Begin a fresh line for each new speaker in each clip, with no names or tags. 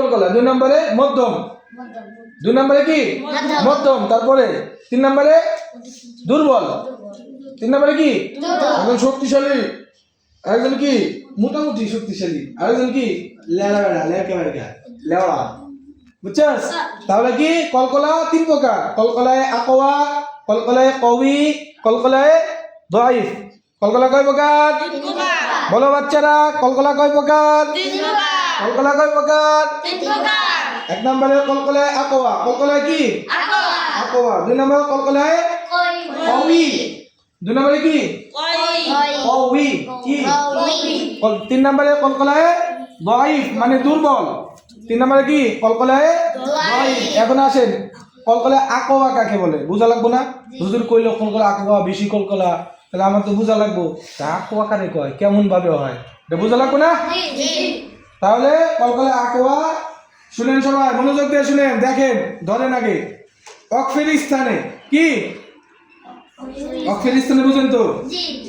কলকলা দুই নম্বরে মধ্যম। দুই নম্বরে কি? মধ্যম। তারপরে তিন নম্বরে দুর্বল। তিন নম্বরে কি? একজন শক্তিশালী। আরেকজন কি? মোটামুটি শক্তিশালী। আরেকজন কি? লেওড়া বুঝছস তাহলে কি? কলকলা তিন প্রকার। কলকলায় আকোয়া কলকলায় কবি কলকলায় দইফ কলকলা কয় প্রকার? বলো বাচ্চারা কলকলা কয় প্রকার। কলকলা কয় প্রকার? এক নম্বরে কলকলায় আকোয়া। কলকলায় কি? আকোয়া। দুই নম্বরে কলকলায় কবি দুই নম্বরে কি? কবি কি? কল- তিন নম্বরে কলকলায় দইফ মানে দুর্বল। তিন নম্বরে কি? কলকলায় এখন আসেন কলকলায় আকোয়া কাকে বলে? বুঝা লাগবো না? হুজুর কইলো কলকলা আকোয়া বেশি কলকলা। তাহলে আমার তো বুঝা লাগবো। তা আকোয়া কারে কয়? কেমন ভাবে হয়? এটা বুঝা লাগবো না? তাহলে কলকলা আকোয়া শুনেন সবাই মনোযোগ দিয়ে শুনেন দেখেন ধরেন আগে। অক্ষের স্থানে কি? অক্ষের স্থানে বুঝেন তো?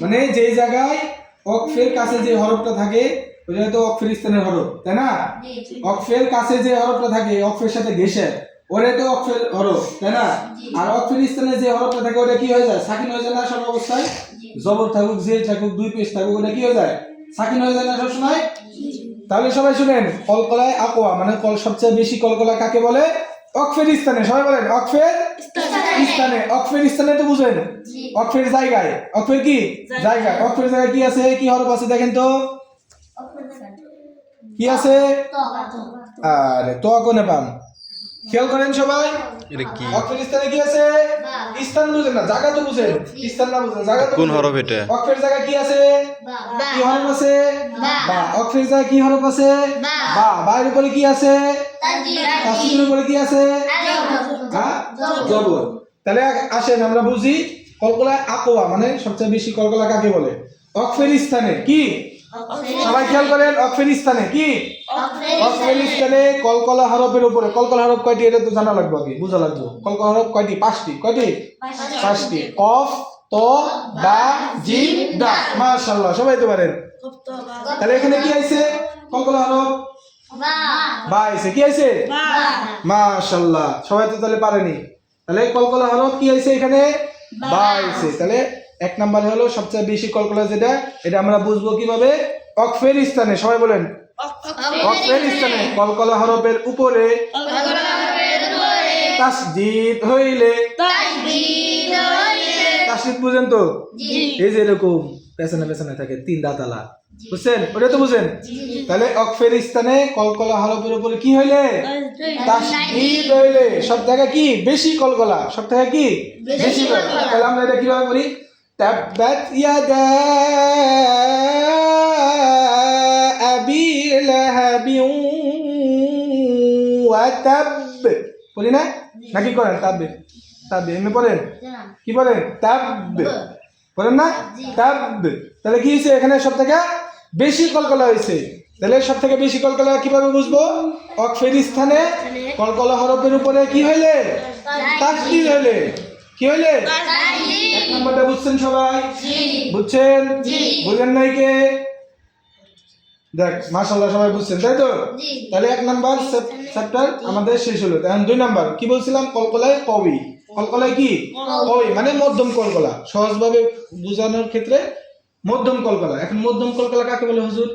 মানে যে জায়গায় অক্ষের কাছে যে হরফটা থাকে ওটা তো অক্ষের স্থানের হরফ তাই না? অক্ষের কাছে যে হরফটা থাকে অক্ষের সাথে ঘেসে ওরে তো অক্ষের হরফ তাই না? আর অক্ষের স্থানে যে হরফটা থাকে ওটা কি হয়ে যায়? সাকিন হয়ে যায় না সব অবস্থায়? জবর থাকুক জেল থাকুক দুই পেশ থাকুক ওটা কি হয়ে যায়? সাকিন হয়ে যায় না সবসময়? তাহলে সবাই শুনেন কলকলায় আকোয়া মানে কল সবচেয়ে বেশি কলকলা কাকে বলে? অক্ষের স্থানে সবাই বলেন অক্ষের স্থানে। অক্ষের স্থানে তো বুঝেন। অক্ষের জায়গায় অক্ষের কি? জায়গায় অক্ষের জায়গায় কি আছে? কি হরফ আছে দেখেন তো? কি আছে? আরে তো কোনে পান? খেয়াল করেন সবাই।
এটা কি?
অক্ষের স্থানে কি আছে? স্থান বুঝেন না জায়গা তো বুঝেন। স্থান না বুঝেন জায়গা তো
কোন হরফ এটা?
অক্ষের জায়গায় কি আছে? কি হরফ আছে? বা অক্ষরের জায়গায় কি হরফ আছে? বা বাইরের উপরে কি আছে? তাসিমের উপরে কি আছে? হ্যাঁ? জবর। তাহলে আসেন আমরা বুঝি কলকলায় আকোয়া মানে সবচেয়ে বেশি কলকলা কাকে বলে? অক্ষের স্থানে কি? সবাই খেয়াল করেন অক্ষের স্থানে কি? স্থানে কলকলা হরফের উপরে কলকলা হরফ কয়টি এটা তো জানা লাগবে আগে? বোঝা লাগবে। কলকলা হরফ কয়টি? পাঁচটি। কয়টি? পাঁচটি। কফ ত দা জিম দা মাশাআল্লাহ সবাই তো পারেন। তাহলে এখানে কি আইছে? কলকলা হরফ? বা আইছে। কি আইছে? মাশাআল্লাহ সবাই তো তাহলে পারেনি। তাহলে কলকলা হরফ কি আইছে এখানে? বা আইছে। তাহলে এক নম্বরে হলো সবচেয়ে বেশি কলকলা যেটা এটা আমরা বুঝব কীভাবে? অক্ষের স্থানে সবাই বলেন। অক্ষের স্থানে কলকলা হরফের উপরে তাসদিদ হইলে। তাসদিদ বুঝেন তো? এই যে এরকম পেছনে পেছনে থাকে তিন দাঁতালা। বুঝছেন? ওটা তো বুঝেন? তাহলে অক্ষের স্থানে কলকলা হরফের উপরে কি হইলে? তাসদিদ হইলে। সব জায়গায় কি? বেশি কলকলা। সব জায়গায় কি? বেশি কলকলা। তাহলে আমরা এটা কীভাবে বলি? তাব্বাত ইয়াদা ওয়া তাব বলি না নাকি করেন তাব্বে তাব্বে এমনি পড়েন? কি বলেন তাব বলেন না? তাব তাহলে কি হয়েছে? এখানে সব থেকে বেশি কলকলা হয়েছে। তাহলে সব থেকে বেশি কলকলা কীভাবে বুঝব? অক্ষের স্থানে কলকলা হরফের উপরে কি হইলে? তাসদিদ হইলে। কি হইলে? এক নম্বরটা বুঝছেন সবাই? বুঝছেন? বুঝেন নাই কে? দেখ মাশাল্লাহ সবাই বুঝছেন তাই তো তাহলে এক নাম্বার চ্যাপ্টার আমাদের শেষ হলো এখন দুই নাম্বার কি বলছিলাম কলকলায় কবি কলকলায় কি কবি মানে মধ্যম কলকলা সহজভাবে বোঝানোর ক্ষেত্রে মধ্যম কলকলা এখন মধ্যম কলকলা কাকে বলে হুজুর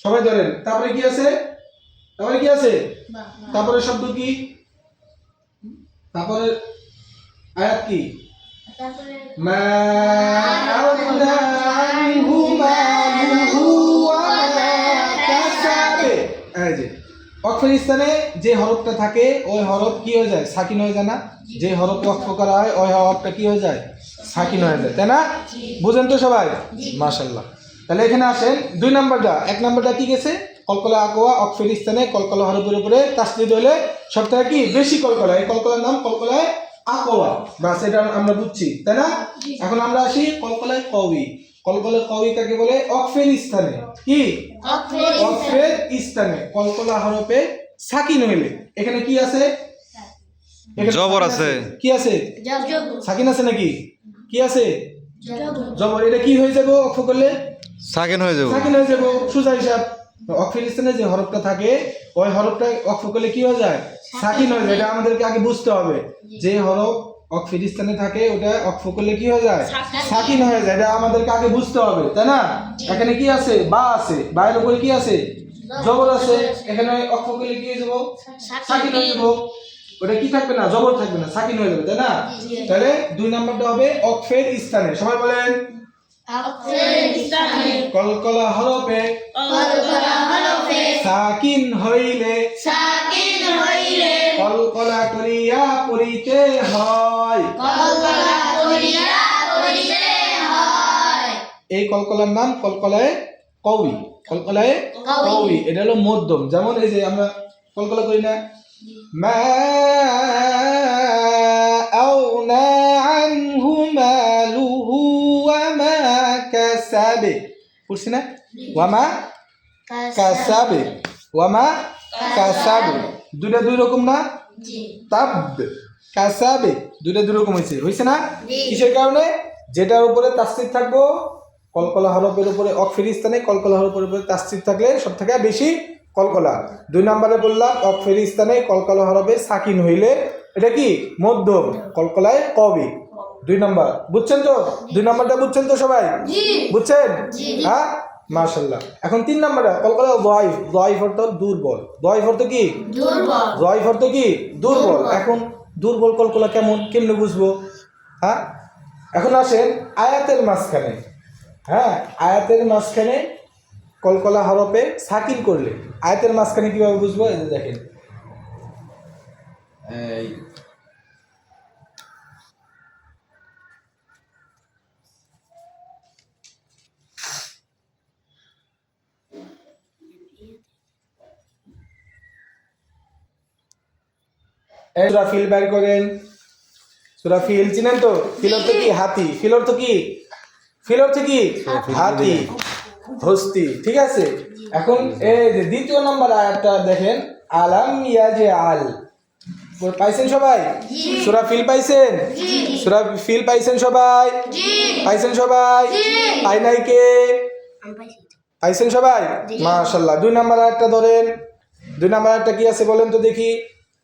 সবাই ধরেন তারপরে কি আছে তারপরে কি আছে তারপরে শব্দ কি তারপরে আয়াত কি মা আনহু অক্ষর স্থানে যে হরফটা থাকে ওই হরফ কি হয়ে যায়? সাকিন হয়ে যায় না? যে হরফ অক্ষ করা হয় ওই হরফটা কি হয়ে যায়? সাকিন হয়ে যায় তাই না? বুঝেন তো সবাই? মাশাল্লাহ তাহলে এখানে আসেন দুই নাম্বারটা। এক নাম্বারটা কি গেছে? কলকলা আকোয়া অক্ষর স্থানে কলকলা হরফের উপরে তাসদিদ হলে সব থেকে কি? বেশি কলকলা। এই কলকলার নাম কলকলায় আকোয়া। বাস এটা আমরা বুঝছি তাই না? এখন আমরা আসি কলকলায় কবি কলকলায় কবি কাকে বলে অক্ষের স্থানে কি? অক্ষের স্থানে কলকলা হরফে সাকিন হইলে। এখানে কি আছে?
জবর
সাকিন
আছে।
কি আছে? সাকিন আছে নাকি? কি আছে? জবর। এটা কি হয়ে যাব অক্ষ করলে?
সাকেন হয়ে যাব।
সাকিন হয়ে যাব। সোজা হিসাব। অক্ষের স্থানে যে হরফটা থাকে ওই হরফটা অক্ষ করলে কি হয়ে যায়? সাকিন হয়ে যায়। এটা আমাদেরকে আগে বুঝতে হবে। যে হরফ অক্ষের স্থানে থাকে ওটা অক্ষ করলে কি হয়ে যায়? সাকিন হয়ে যায়। এটা আমাদেরকে আগে বুঝতে হবে তাই না? এখানে কি আছে? বা আছে। বাইরের উপরে কি আছে? জবর আছে। এখানে অক্ষ করলে কি হয়ে যাব? সাকিন হয়ে যাব। ওটা কি থাকবে না? জবর থাকবে না। সাকিন হয়ে যাবে তাই না? তাহলে দুই নাম্বারটা হবে অক্ষের স্থানে। সবাই বলেন। কলকলা হরফে সাকিন হইলে কলকলা করিয়া পড়িতে হয়। এই কলকলার নাম কলকলায় কবি কলকলায় কবি এটা হলো মধ্যম। যেমন এই যে আমরা কলকলা করি না। মা আউনা আনহু মালুহু ওয়া মা কাসাবে। পড়ছি না? ওয়া মা কাসাবে। ওয়া মা কাসাবে। দুইটা দুই রকম না? তাব কাসাবে দুইটা দুই রকম হয়েছে। হয়েছে না? কিসের কারণে? যেটার উপরে তাস্তির থাকব কলকলা হরফের উপরে অক্ষের স্থানে কলকলা হরফের উপরে তাস্তির থাকলে সব থেকে বেশি কলকলা। দুই নম্বরে বললাম অক্ষের স্থানে কলকলা হরফে সাকিন হইলে এটা কি? মধ্যম। কলকলায় কবি। দুই নম্বর। বুঝছেন তো? দুই নম্বরটা বুঝছেন তো সবাই? বুঝছেন? হ্যাঁ? মার্শাল্লাহ এখন তিন নম্বরটা কলকলা দোয়াইফ দোয়াইফ অর্থ দুর্বল। দোয়াইফ অর্থ কি? জয়ফ অর্থ কি? দুর্বল। এখন দুর্বল কলকলা কেমন? কেমনে বুঝব? হ্যাঁ? এখন আসেন আয়াতের মাঝখানে। হ্যাঁ? আয়াতের মাঝখানে কলকলা হরফে সাকিন করলে। আয়াতের মাঝখানে কীভাবে বুঝব? দেখেন। এই সুরা ফিল বের করেন। সুরা ফিল চিনেন তো? ফিল অর্থ কি? হাতি। ফিল অর্থ কি? ফিল অর্থ কি? হাতি। হস্তি। ঠিক আছে? এখন এই যে দ্বিতীয় নম্বর আয়াতটা দেখেন। আলাম ইয়াজে আল পাইছেন সবাই? সুরা ফিল পাইছেন? সুরা ফিল পাইছেন সবাই? পাইছেন সবাই? পাই নাই কে? পাইছেন সবাই? মাশাল্লাহ দুই নাম্বার আয়াতটা ধরেন। দুই নাম্বার আয়াতটা কি আছে বলেন তো দেখি।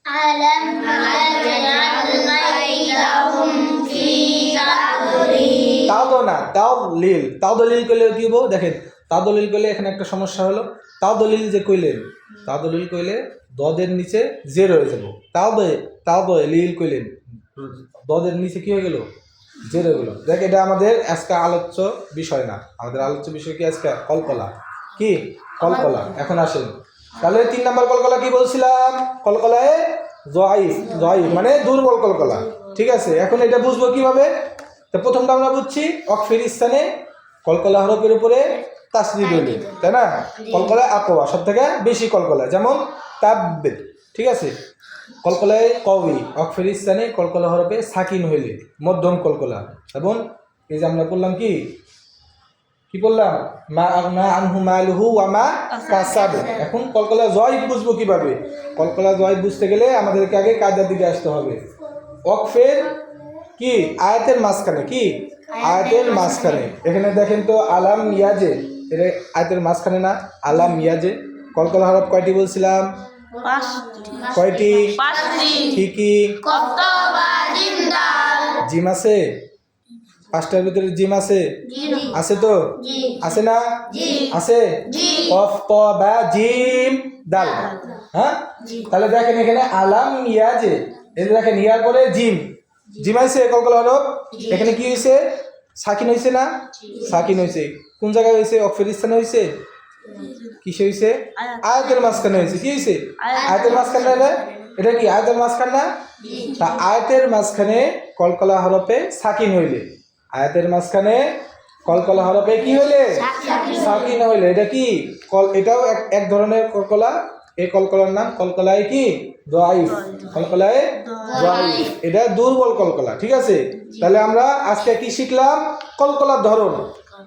ألم نجعل بينهم في تضليل
তাও তো না তাও লিল তাও দলিল করলে কি হবো দেখেন তাও দলিল করলে এখানে একটা সমস্যা হলো তাও দলিল যে কইলেন তাও দলিল কইলে দদের নিচে জে রয়ে যাবো তাও দে তাও দে লিল কইলেন দদের নিচে কি হয়ে গেল জে রয়ে গেল দেখ এটা আমাদের আজকে আলোচ্য বিষয় না আমাদের আলোচ্য বিষয় কি আজকে কলকলা কি কলকলা এখন আসেন তাহলে তিন নম্বর কলকলা কি বলছিলাম? কলকলায় জয়ীফ জয়ীফ মানে দুর্বল কলকলা। ঠিক আছে? এখন এটা বুঝব কীভাবে? তো প্রথমটা আমরা বুঝছি, অক্ষের স্থানে কলকলা হরফের উপরে তাসদিদ হইলে, তাই না? কলকলা আকোয়া সব থেকে বেশি কলকলা, যেমন তাব্বে, ঠিক আছে? কলকলায় কবি অক্ষের স্থানে কলকলা হরফে সাকিন হইলে, মধ্যম কলকলা। এবং এই যে আমরা বললাম কি? কি বললাম? মা আগনা আনহু মালহু ওয়া মা কাসাবে। এখন কলকলা জয় বুঝব কীভাবে? কলকলা জয় বুঝতে গেলে আমাদেরকে আগে কায়দার দিকে আসতে হবে। অকফের কি? আয়াতের মাঝখানে কি? আয়াতের মাঝখানে। এখানে দেখেন তো আলাম ইয়াজে। এটা আয়াতের মাঝখানে না? আলাম ইয়াজে। কলকলা হরফ কয়টি বলছিলাম? কয়টি? কি কি? জিম আছে? পাঁচটার ভিতরে জিম আছে? আছে তো? আছে না? আছে? কফ ত বা জিম দাল। হ্যাঁ? তাহলে দেখেন এখানে আলাম ইয়াজে। যে দেখেন ইয়ার পরে জিম। জিম আইছে কলকলা হরফ এখানে কি হয়েছে সাকিন হয়েছে না? সাকিন হয়েছে কোন জায়গায় হয়েছে অক্ষর স্থানে হয়েছে কিসে হয়েছে আয়াতের মাঝখানে হয়েছে কি হয়েছে আয়াতের মাঝখানে না? এটা কি আয়াতের মাঝখান না? তা আয়াতের মাঝখানে কলকলা হরফে সাকিন হইলে। আয়াতের মাঝখানে কলকলা হরফে কি? হইলে? সাকিন। হইলে। এটা কি? কল এটাও এক এক ধরনের কলকলা। এই কলকলার নাম কলকলায় কি? দোয়াইফ। কলকলায় দোয়াইফ। এটা দুর্বল কলকলা ঠিক আছে? তাহলে আমরা আজকে কি শিখলাম? কলকলার ধরন।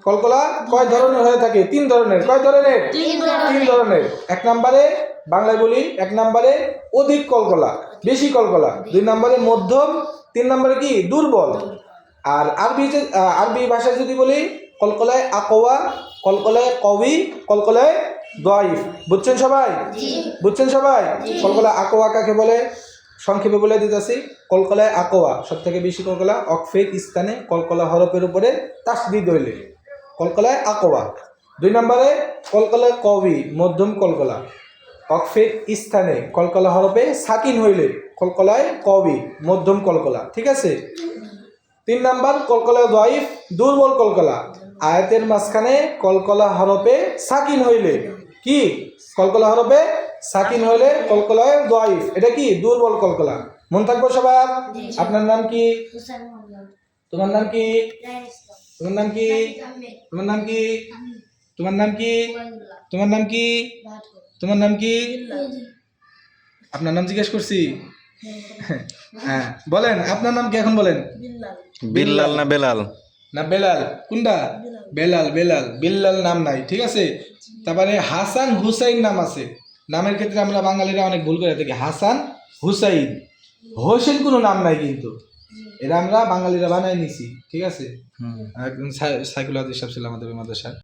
কলকলা কয় ধরনের হয়ে থাকে? তিন ধরনের। কয় ধরনের। তিন ধরনের। এক নম্বরে বাংলায় বলি এক নম্বরে অধিক কলকলা বেশি কলকলা। দুই নম্বরে মধ্যম তিন নম্বরে কি? দুর্বল। আর আরবি আরবি ভাষায় যদি বলি কলকলায় আকোয়া কলকলায় কবি কলকলায় দোয়াইফ বুঝছেন সবাই? বুঝছেন সবাই? কলকলা আকোয়া কাকে বলে? সংক্ষেপে বলে দিতেছি। কলকলায় আকোয়া সব থেকে বেশি কলকলা অকফের স্থানে কলকলা হরফের উপরে তাসদিদ হইলে কলকলায় আকোয়া দুই নম্বরে কলকলায় কবি মধ্যম কলকলা। অকফের স্থানে কলকলা হরফে সাকিন হইলে কলকলায় কবি মধ্যম কলকলা। ঠিক আছে? তিন নাম্বার কলকলা দোয়াইফ দুর্বল কলকলা। আয়াতের মাঝখানে কলকলা হরফে সাকিন হইলে কি? কলকলা হরফে সাকিন হইলে কলকলায় দোয়াইফ এটা কি? দুর্বল কলকলা। মন থাকব সবার? আপনার নাম কি? তোমার নাম কি? তোমার নাম কি? তোমার নাম কি? তোমার নাম কি? তোমার নাম কি? তোমার নাম কি? আপনার নাম জিজ্ঞেস করছি। হ্যাঁ বলেন আপনার নাম কি এখন বলেন?
বিল্লাল। না বেলাল?
না বেলাল। কোনটা? বেলাল বেলাল। বিল্লাল নাম নাই ঠিক আছে? তারপরে হাসান হুসাইন নাম আছে। নামের ক্ষেত্রে আমরা বাঙালিরা অনেক ভুল করে থাকি। হাসান হুসাইন। হোসেন কোনো নাম নাই কিন্তু। এটা আমরা বাঙালিরা বানাই নিছি ঠিক আছে? একজন সাইকুল আদিস সাহেব ছিল আমাদের মাদ্রাসায়